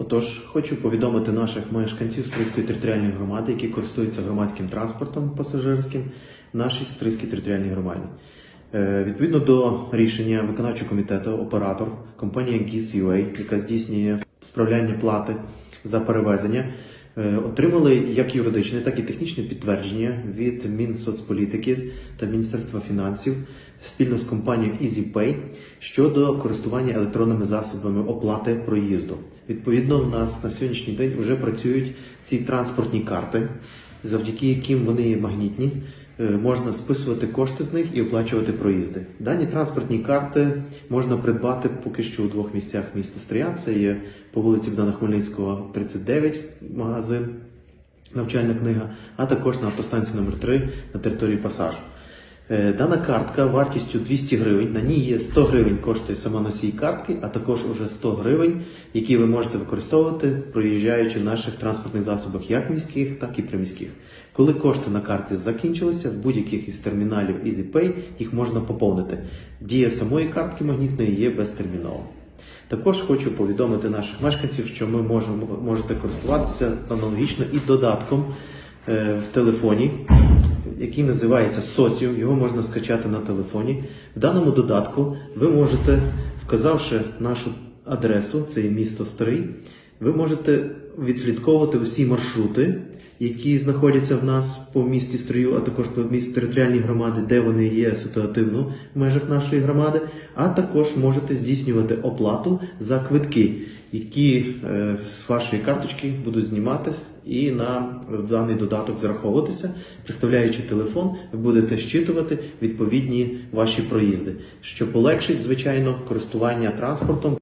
Отож, хочу повідомити наших мешканців Стрийської територіальної громади, які користуються громадським транспортом пасажирським нашій Стрийській територіальній громаді. Е, Відповідно до рішення виконавчого комітету, оператор компанія GIS.UA, яка здійснює справляння плати за перевезення, отримали як юридичне, так і технічне підтвердження від Мінсоцполітики та Міністерства фінансів спільно з компанією EasyPay щодо користування електронними засобами оплати проїзду. Відповідно, в нас на сьогоднішній день вже працюють ці транспортні карти, завдяки яким вони є магнітні. Е, Можна списувати кошти з них і оплачувати проїзди. Дані транспортні карти можна придбати поки що у двох місцях міста Стріян. Це є по вулиці Богдана Хмельницького, 39 магазин, навчальна книга, а також на автостанції номер 3 на території пасажу. Е, Дана картка вартістю 200 гривень. На ній є 100 гривень коштує сама носій картки, а також уже 100 гривень, які ви можете використовувати, проїжджаючи в наших транспортних засобах, як міських, так і приміських. Коли кошти на карті закінчилися, в будь-яких із терміналів EasyPay їх можна поповнити. Дія самої картки магнітної є безтермінова. Також хочу повідомити наших мешканців, що ми можемо можете користуватися аналогічно і додатком е, в телефоні, який називається Соціум. Його можна скачати на телефоні. В даному додатку ви можете, вказавши нашу адресу, це є місто Старий, ви можете відслідковувати усі маршрути, які знаходяться в нас по місті Стрию, а також по місту територіальній громади, де вони є ситуативно в межах нашої громади, а також можете здійснювати оплату за квитки, які е, з вашої карточки будуть зніматись і на даний додаток зараховуватися. Представляючи телефон, ви будете щитувати відповідні ваші проїзди, що полегшить, звичайно, користування транспортом.